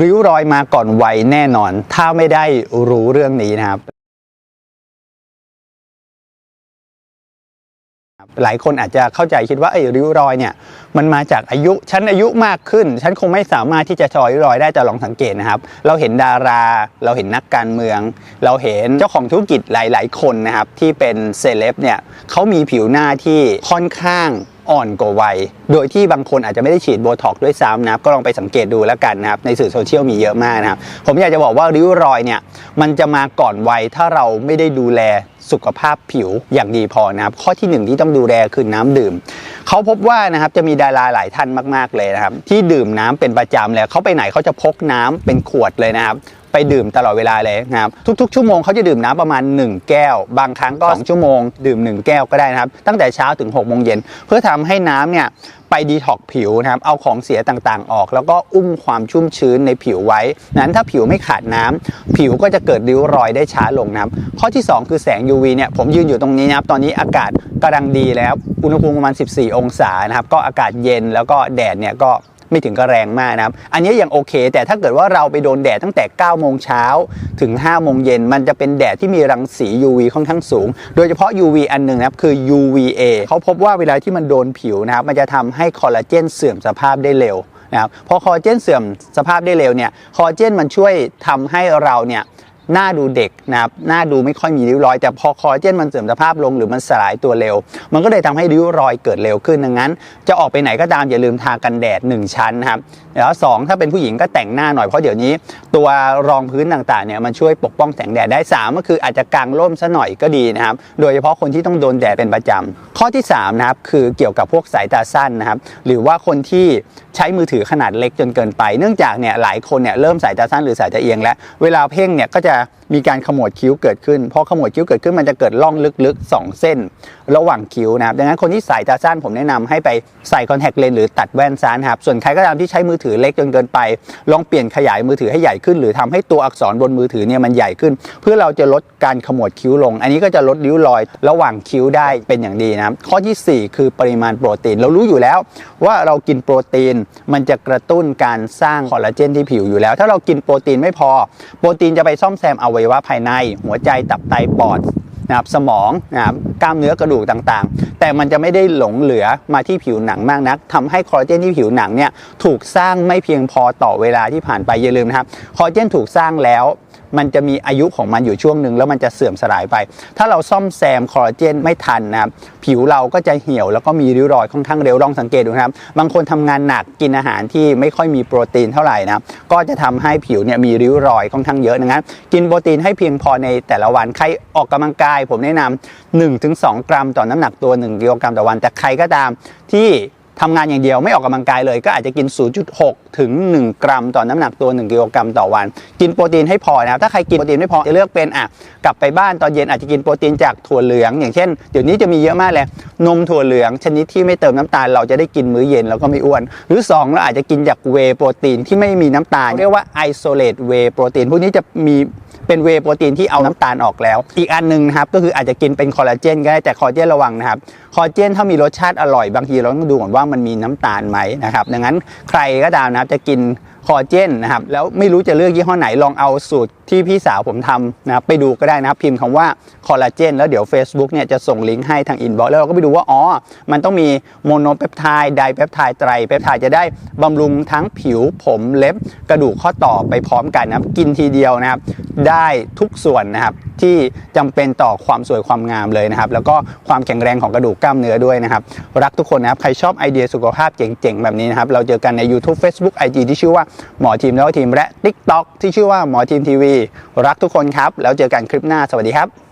ริ้วรอยมาก่อนวัยแน่นอน ถ้าไม่ได้รู้เรื่องนี้นะครับ หลายคนอาจจะเข้าใจคิดว่าไอ้ริ้วรอยเนี่ยมันมาจากอายุฉันอายุมากขึ้น ฉันคงไม่สามารถที่จะชอยริ้วรอยได้แต่ลองสังเกตนะครับ เราเห็นดารา เราเห็นนักการเมือง เราเห็นเจ้าของธุรกิจหลาย ๆ คนนะครับที่เป็นเซเลบเนี่ยเขามีผิวหน้าที่ค่อนข้าง อ่อนกว่าวัย โดยที่บางคนอาจจะไม่ได้ฉีดโบท็อกด้วยซ้ำนะครับก็ลองไปสังเกตดูแล้วกันนะครับในสื่อโซเชียลมีเยอะมากนะครับผมอยากจะบอกว่าริ้วรอยเนี่ยมันจะมาก่อนวัยถ้าเราไม่ได้ดูแล สุขภาพผิวอย่างดีพอนะครับข้อที่หนึ่งที่ต้องดูแลคือน้ำดื่ม เขาพบว่านะครับจะมีดาราหลายท่านมาก ๆเลยนะครับ ที่ดื่มน้ำเป็นประจำเลยเขาไปไหนเขาจะพกน้ำเป็นขวดเลยนะครับไปดื่มตลอดเวลาเลยนะครับทุกๆ ชั่วโมงเขาจะดื่มน้ำประมาณ 1 แก้ว บางครั้งก็2ชั่วโมง ดื่ม 1 แก้วก็ได้นะครับ ตั้งแต่เช้าถึง6โมงเย็นเพื่อทำให้น้ำเนี่ย ไปดีท็อกผิวนะครับเอาของเสียต่างๆ ออก แล้วก็อุ้มความชุ่มชื้นในผิวไว้ นั้นถ้าผิวไม่ขาดน้ำผิวก็จะเกิดริ้วรอยได้ช้าลงนะครับข้อที่ 2 คือแสง UV เนี่ยผมยืนอยู่ตรงนี้นะครับตอนนี้อากาศกำลังดีแล้วอุณหภูมิประมาณ 14 องศานะครับก็อากาศเย็นแล้วก็แดดเนี่ยก็ ไม่ถึงกับแรงมากนะครับ อันนี้ยังโอเค แต่ถ้าเกิดว่าเราไปโดนแดดตั้งแต่ 9 โมงเช้าถึง 5 โมงเย็น มันจะเป็นแดดที่มีรังสี UV ค่อนข้างสูง โดยเฉพาะ UV อันหนึ่งนะครับ คือ UVA เขาพบว่าเวลาที่มันโดนผิวนะครับ มันจะทำให้คอลลาเจนเสื่อมสภาพได้เร็วนะครับ พอคอลลาเจนเสื่อมสภาพได้เร็วเนี่ย คอลลาเจนมันช่วยทำให้เราเนี่ย หน้าดูเด็กนะครับหน้าดูไม่ค่อยมีริ้วรอย แต่พอคอลลาเจนมันเสื่อมสภาพลงหรือมันสลายตัวเร็ว มันก็เลยทำให้ริ้วรอยเกิดเร็วขึ้นดังนั้น จะออกไปไหนก็ตามอย่าลืมทากันแดด 1 ชั้นนะครับ แล้วสองถ้าเป็นผู้หญิงก็แต่งหน้าหน่อยเพราะเดี๋ยวนี้ ตัวรองพื้นต่างๆเนี่ยมันช่วยปกป้องแสงแดดได้สามก็คืออาจจะกางร่มซะหน่อยก็ดีนะครับ โดยเฉพาะคนที่ต้องโดนแดดเป็นประจำข้อที่3นะครับคือเกี่ยวกับพวกสายตาสั้นนะครับหรือว่าคนที่ใช้มือถือขนาดเล็กจนเกินไป เนื่องจากเนี่ยหลายคนเนี่ยเริ่มสายตาสั้นหรือสายตาเอียงแล้วเวลาเพ่งเนี่ยก็จะมีการขมวดคิ้วเกิดขึ้นพอขมวดคิ้วเกิดขึ้นมันจะเกิดร่องลึกๆ 2 เส้น ระหว่างคิ้วนะครับดังนั้นคนที่สายตาสั้นผมแนะนำให้ไปใส่คอนแทคเลนส์หรือตัดแว่นซ้านครับส่วนใครก็ตามที่ใช้มือถือเล็กจนเกินไป ลองเปลี่ยนขยายมือถือให้ใหญ่ขึ้น หรือทำให้ตัวอักษรบนมือถือเนี่ยมันใหญ่ขึ้น เพื่อเราจะลดการขมวดคิ้วลง อันนี้ก็จะลดริ้วรอย ระหว่างคิ้วได้เป็นอย่างดีนะครับข้อทีสี่ 4 คือปริมาณโปรตีนเรารู้อยู่แล้ว ว่าเรากินโปรตีนมันจะกระตุ้นการสร้างคอลลาเจนที่ผิวอยู่แล้ว ถ้าเรากินโปรตีนไม่พอ โปรตีนจะไปซ่อมแซมอวัยวะภายใน หัวใจตับไตปอดนะครับสมองนะครับกล้ามเนื้อกระดูกต่างๆ แต่มันจะไม่ได้หลงเหลือมาที่ผิวหนังมากนักทำให้คอลลาเจนที่ผิวหนังเนี่ยถูกสร้างไม่เพียงพอต่อเวลาที่ผ่านไปอย่าลืมนะครับคอลลาเจนถูกสร้างแล้วมันจะมีอายุของมันอยู่ช่วงหนึ่งแล้วมันจะเสื่อมสลายไป ถ้าเราซ่อมแซมคอลลาเจนไม่ทันนะครับผิวเราก็จะเหี่ยวแล้วก็มีริ้วรอยค่อนข้างเร็วลองสังเกตดูนะครับ บางคนทำงานหนักกินอาหารที่ไม่ค่อยมีโปรตีนเท่าไหร่นะก็จะทำให้ผิวเนี่ยมีริ้วรอยค่อนข้างเยอะดังนั้นกินโปรตีนให้เพียงพอในแต่ละวันใครออกกำลังกาย ผมแนะนำ1-2 กรัมต่อน้ำหนักตัว 1กิโลกรัมต่อวัน แต่ใครก็ตามที่ ทำงานอย่างเดียวไม่ออกกำลังกายเลย ก็อาจจะกิน 0.6 ถึง 1 กรัม ต่อน้ำหนักตัว 1 กิโลกรัมต่อวัน กินโปรตีนให้พอนะครับถ้าใครกินโปรตีนไม่พอจะเลือกเป็นอะกลับไปบ้านตอนเย็นอาจจะกินโปรตีนจากถั่วเหลือง อย่างเช่นเดี๋ยวนี้จะมีเยอะมากเลยนมถั่วเหลือง ชนิดที่ไม่เติมน้ำตาล เราจะได้กินมื้อเย็นแล้วก็ไม่อ้วน หรือ 2 เราอาจจะกินจากเวโปรตีนที่ไม่มีน้ำตาล เรียกว่า isolate whey protein พวกนี้จะมีเป็นเวโปรตีนที่เอาน้ำตาลออกแล้ว อีกอันหนึงนะครับก็คืออาจจะกินเป็นคอลลาเจนก็ได้แต่คอลลาเจนระวังนะครับคอลลาเจนถ้ามีรสชาติอร่อยบางทีเราต้องดูก่อนว่ามันมีน้ำตาลไหมนะครับดังนั้นใครก็ตามนะครับจะกินคอลลาเจนนะครับแล้วไม่รู้จะเลือกยี่ห้อไหนลองเอาสูตรที่พี่สาวผมทำนะครับไปดูก็ได้นะครับพิมพ์คำว่าคอลลาเจนแล้วเดี๋ยว Facebook เนี่ยจะส่งลิงก์ให้ทางอินบ็อกซ์แล้วเราก็ไปดูว่า อ๋อ มันต้องมีโมโนเปปไทด์ไดเปปไทด์ไตรเปปไทด์จะได้บำรุงทั้งผิวผมเล็บกระดูกข้อต่อไปพร้อมกันนะครับกินทีเดียวนะครับได้ทุกส่วนนะครับ ที่จำเป็นต่อความสวยความงามเลยนะครับ แล้วก็ความแข็งแรงของกระดูกกล้ามเนื้อด้วยนะครับ รักทุกคนนะครับ ใครชอบไอเดียสุขภาพเจ๋งๆ แบบนี้นะครับ เราเจอกันใน YouTube Facebook IG ที่ชื่อว่าหมอทีมแล้วทีมและ TikTok ที่ชื่อว่าหมอทีมทีวีรักทุกคนครับ แล้วเจอกันคลิปหน้าสวัสดีครับ